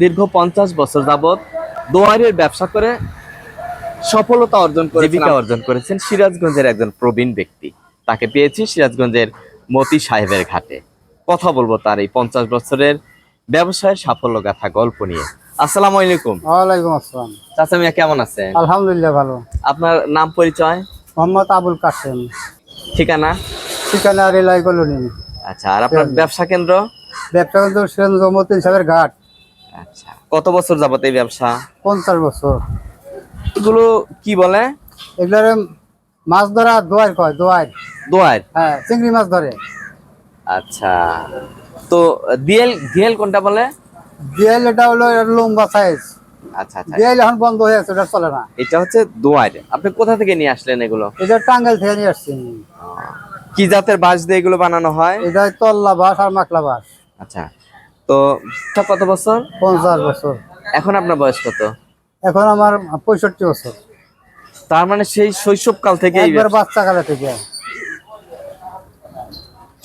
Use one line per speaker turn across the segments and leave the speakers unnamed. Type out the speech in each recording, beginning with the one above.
দীর্ঘ পঞ্চাশ বছর যাবত দোয়ারের ব্যবসা করে সফলতা অর্জন করে জীবিকা অর্জন করেছেন সিরাজগঞ্জের একজন প্রবীণ ব্যক্তি। তাকে পেয়েছি সিরাজগঞ্জের মতি সাহেবের ঘাটে। কথা বলব তার এই পঞ্চাশ বছরের ব্যবসায়ের সাফল্য গাথা গল্প নিয়ে। আসসালামু আলাইকুম।
ওয়ালাইকুম আসসালাম।
চাচা মিয়া কেমন আছেন?
আলহামদুলিল্লাহ ভালো।
আপনার নাম পরিচয়?
মোহাম্মদ আবুল কাসেম
ঠিকানা?
ঠিকানা রেলাই কলোনি।
আচ্ছা আর আপনার ব্যবসা কেন্দ্র?
ব্যবসা কিন্তু সুরেন্দ্র মতিন সাহেবের ঘাট।
আচ্ছা। কত বছর যাবত এই ব্যবসা?
পঞ্চাশ বছর।
এগুলো কি বলে?
এগুলার মাছ ধরা দোয়ার কয় দোয়ার।
দোয়ার?
হ্যাঁ চিংড়ি মাছ ধরে।
আচ্ছা। তো দিয়েল দিয়েল কোনটা বলে?
দিয়াল এটা হলো লম্বা সাইজ
আচ্ছা আচ্ছা।
দিয়াল এখন বন্ধ হয়ে আছে ওটা চলে না।
এটা হচ্ছে দোয়ার। আপনি কোথা থেকে নিয়ে আসলেন এগুলো?
এটা টাঙ্গাইল থেকে নিয়ে আসছি।
কি জাতের বাঁশ দিয়ে এগুলো বানানো হয়?
এটা তল্লা বাস আর মাকলা বাস
আচ্ছা। তো কত বছর?
পঞ্চাশ বছর।
এখন আপনার বয়স কত?
এখন আমার পঁয়ষট্টি বছর।
তার মানে সেই শৈশবকাল থেকে এই
একবার বাচ্চা কালে থেকে।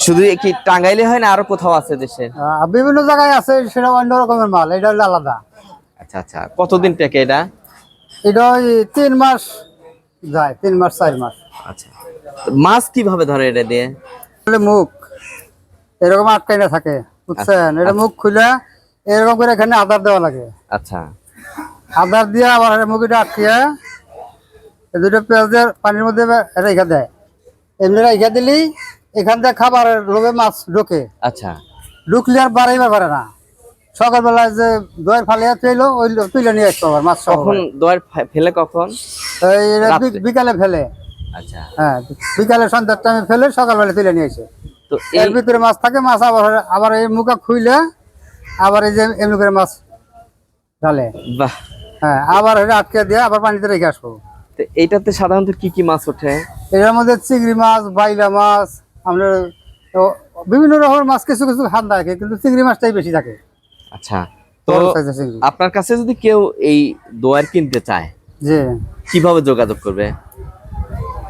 শুধু কি টাঙ্গাইলে হয় না আরও কোথাও আছে দেশে?
বিভিন্ন জায়গায় আছে সেটা অন্য রকমের মাল এটা হলো আলাদা।
আচ্ছা আচ্ছা। কতদিন থেকে এটা?
এটা ওই তিন মাস যায় তিন মাস চার মাস।
আচ্ছা। মাছ কীভাবে ধরে এটা দিয়ে?
মুখ। এরকম আটকাই না থাকে। বুঝছেন? এটা মুখ খুলে এরকম করে এখানে দেওয়া লাগে।
আচ্ছা।
দিয়ে আবার আটকিয়ে দুটো পেঁয়াজের পানির মধ্যে রেখা দেয়। এমনি রেখা দিলেই এখান থেকে খাবারের লোভে মাছ ঢোকে।
আচ্ছা।
ঢুকলে আর বাড়াইবার পারে না। সকালবেলায় যে দইয়ের ফালিয়া তুইলো ওই তুলে নিয়ে আসতো আবার মাছ
কখন দোয়ার ফেলে কখন?
বিকালে ফেলে।
আচ্ছা।
হ্যাঁ বিকালে সন্ধ্যার টাইমে ফেলে সকালবেলা তুলে নিয়ে আসে।
তো
এর ভিতরে মাছ থাকে মাছ আবার আবার এই মুখা খুইলে আবার এই যে এমনি করে মাছ ঢালে।
বাহ।
হ্যাঁ আবার এটা আটকে দিয়ে আবার পানিতে রেখে আসব।
তো এইটাতে সাধারণত কি কি মাছ ওঠে?
এটার মধ্যে চিংড়ি মাছ বাইলা মাছ আপনার বিভিন্ন রকমের মাছ কিছু কিছু হাত থাকে কিন্তু চিংড়ি মাছটাই বেশি থাকে।
আচ্ছা তো আপনার কাছে যদি কেউ এই দোয়ার কিনতে চায়
যে
কীভাবে যোগাযোগ করবে?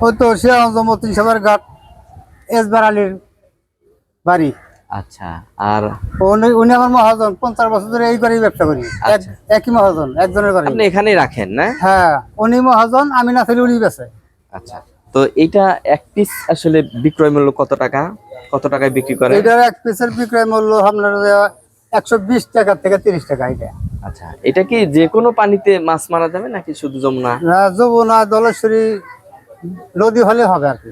ওই তো শিয়াগঞ্জ মতিন সাহেবের ঘাট এসবার আলীর বাড়ি।
আচ্ছা আর
উনি উনি আমার মহাজন পঞ্চাশ বছর ধরে এই করেই ব্যবসা করি।
আচ্ছা।
একই মহাজন একজনের বাড়ি।
আপনি এখানেই রাখেন না?
হ্যাঁ উনি মহাজন আমি না থাকলে উনি বেছে
আচ্ছা তো এইটা এক পিস আসলে বিক্রয় মূল্য কত টাকা? কত টাকায় বিক্রি করে
এটার এক পিসের বিক্রয় মূল্য আপনার একশো বিশ টাকা থেকে তিরিশ টাকা এটা।
আচ্ছা এটা কি যে কোনো পানিতে মাছ মারা যাবে নাকি শুধু যমুনা?
না, যমুনা দলেশ্বরী নদী হলে হবে আর কি।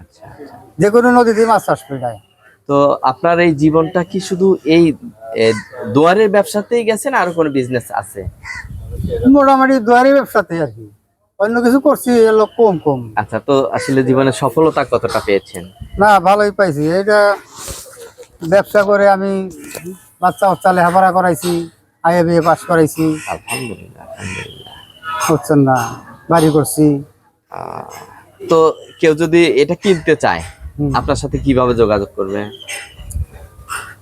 আচ্ছা আচ্ছা।
যে কোনো নদীতে মাছ চাষ করে যায়
তো আপনার এই জীবনটা কি শুধু এই দুয়ারের ব্যবসাতেই গেছেন আর কোনো বিজনেস আছে?
মোটামুটি দুয়ারের ব্যবসাতে আর কি অন্য কিছু করছি কম কম।
আচ্ছা তো আসলে জীবনে সফলতা কতটা পেয়েছেন?
না ভালোই পাইছি। এটা ব্যবসা করে আমি বাচ্চা বাচ্চা লেখাপড়া করাইছি আইএ বিএ পাস করাইছি।
আলহামদুলিল্লাহ আলহামদুলিল্লাহ।
হচ্ছেন না বাড়ি করছি।
তো কেউ যদি এটা কিনতে চায়। আপনার সাথে কীভাবে যোগাযোগ করবে?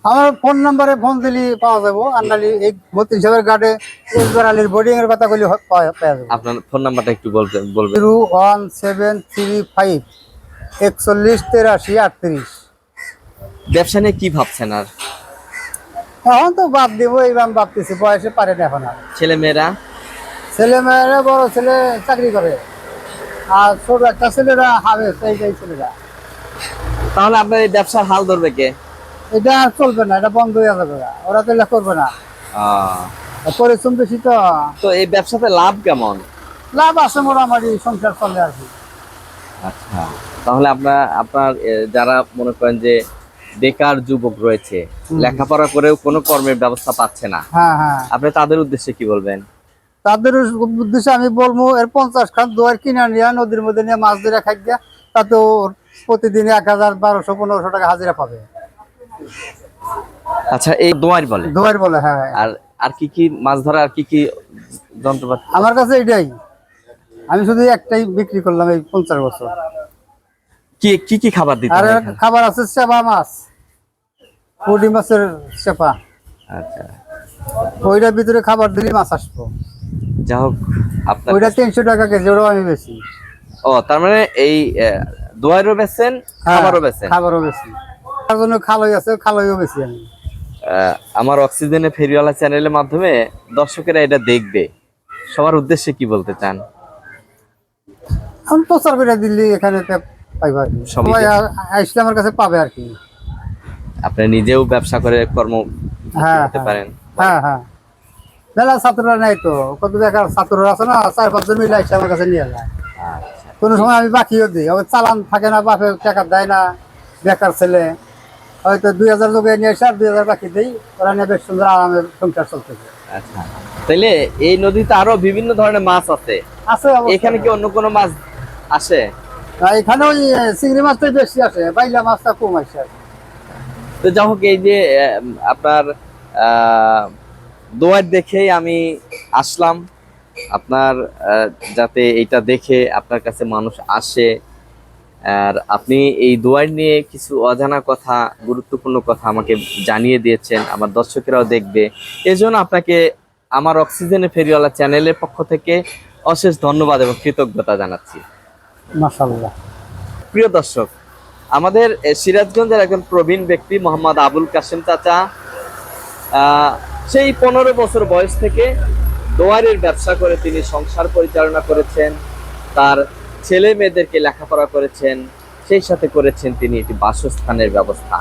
আমার ফোন নাম্বারে ফোন দিলি পাওয়া যাব। আন্ডালি এই বত্রিশ হাজার গার্ডে এসবার আলীর বোর্ডিং এর কথা বলি পাওয়া যাবে।
আপনার ফোন নাম্বারটা একটু বলবেন বলবেন।
Zero one seven three five একচল্লিশ তেরাশি আটত্রিশ।
ব্যবসা নিয়ে কি ভাবছেন আর?
এখন তো বাদ দিব এইবার ভাবতেছি বয়সে পারে না এখন আর।
ছেলে মেয়েরা?
ছেলে মেয়েরা বড় ছেলে চাকরি করে। আর ছোট একটা ছেলেরা হাবে এইটাই ছেলেরা।
তাহলে আপনার এই ব্যবসার হাল ধরবে কে?
এটা আর চলবে না এটা বন্ধ হয়ে যাবে ওরা তো এটা করবে না। পরিশ্রম বেশি তো।
তো এই ব্যবসাতে লাভ কেমন?
লাভ আছে মোটামুটি সংসার চলে আর কি।
আচ্ছা তাহলে আপনার আপনার যারা মনে করেন যে বেকার যুবক রয়েছে লেখাপড়া করেও কোনো কর্মের ব্যবস্থা পাচ্ছে না
হ্যাঁ হ্যাঁ।
আপনি তাদের উদ্দেশ্যে কি বলবেন?
তাদের উদ্দেশ্যে আমি বলব এর পঞ্চাশ খান দুয়ার কিনে নিয়ে নদীর মধ্যে নিয়ে মাছ ধরে খাই দিয়া তাতে ওর প্রতিদিন এক হাজার বারোশো পনেরোশো টাকা হাজিরা পাবে।
আচ্ছা এই দোয়ার বলে?
দোয়ার বলে হ্যাঁ।
আর আর কি কি মাছ ধরা আর কি কি যন্ত্রপাতি?
আমার কাছে এটাই। আমি শুধু একটাই বিক্রি করলাম এই পঞ্চাশ বছর।
কি কি কি খাবার দিতে
আর খাবার আছে চেপা মাছ। পুটি মাছের চেপা
আচ্ছা।
ওইটার ভিতরে খাবার দিলে মাছ আসব।
যা হোক আপনার
ওইটা তিনশো টাকা কেজি ওটাও আমি বেশি।
ও তার মানে এই দোয়ারও বেচেন
হ্যাঁ,
খাবারও বেচেন।
খাবারও তার জন্য খালই আছে খালইও বেশি আমি।
আমার অক্সিজেনে ফেরিওয়ালা চ্যানেলের মাধ্যমে দর্শকেরা এটা দেখবে। সবার উদ্দেশ্যে কি বলতে চান?
আমি প্রচার করে দিল্লি এখানে পাইবো
সবই
আসলে আমার কাছে পাবে আর কি।
আপনি নিজেও ব্যবসা করে কর্ম
হ্যাঁ,
করতে
হ্যাঁ।
পারেন।
হ্যাঁ হ্যাঁ। মেলা ছাত্ররা নাই তো কত বেকার ছাত্ররা আছে না চার পাঁচজন মিলে আসে আমার কাছে নিয়ে যায়। কোনো সময় আমি বাকিও দিই। আবার চালান থাকে না বাপে টাকা দেয় না বেকার ছেলে। হয়তো দুই হাজার লোকে নিয়ে এসে আর দুই হাজার বাকি দিই ওরা নিয়ে বেশ সুন্দর আরামে সংসার চলতেছে।
আচ্ছা। তাইলে এই নদীতে আরও বিভিন্ন ধরনের মাছ আছে?
আছে
এখানে কি অন্য কোনো মাছ আসে?
এখানে ওই চিংড়ি মাছটাই বেশি আসে বাইলা মাছটা কম আসে।
তো যাই হোক এই যে আপনার আহ, দোয়ার দেখেই আমি আসলাম। আপনার যাতে এটা দেখে আপনার কাছে মানুষ আসে। আর আপনি এই দোয়ার নিয়ে কিছু অজানা কথা গুরুত্বপূর্ণ কথা আমাকে জানিয়ে দিয়েছেন আমার দর্শকেরাও দেখবে। এজন্য আপনাকে আমার অক্সিজেনে ফেরিওয়ালা চ্যানেলের পক্ষ থেকে অশেষ ধন্যবাদ এবং কৃতজ্ঞতা জানাচ্ছি। প্রিয় দর্শক আমাদের সিরাজগঞ্জের একজন প্রবীণ ব্যক্তি মোহাম্মদ আবুল কাসেম চাচা সেই পনেরো বছর বয়স থেকে দোয়ারের ব্যবসা করে তিনি সংসার পরিচালনা করেছেন, তার ছেলে মেয়েদেরকে লেখাপড়া করেছেন, সেই সাথে করেছেন তিনি একটি বাসস্থানের ব্যবস্থা।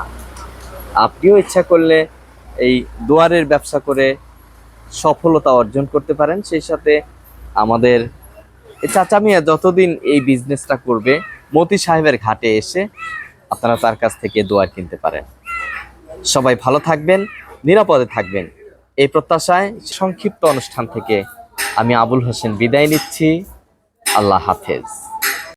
আপনিও ইচ্ছা করলে এই দোয়ারের ব্যবসা করে সফলতা অর্জন করতে পারেন, সেই সাথে আমাদের চাচা মিয়া যতদিন এই বিজনেসটা করবে, মতি সাহেবের ঘাটে এসে আপনারা তার কাছ থেকে দোয়ার কিনতে পারেন। সবাই ভালো থাকবেন, নিরাপদে থাকবেন। এই প্রত্যাশায় সংক্ষিপ্ত অনুষ্ঠান থেকে আমি আবুল হোসেন বিদায় নিচ্ছি। আল্লাহ হাফেজ।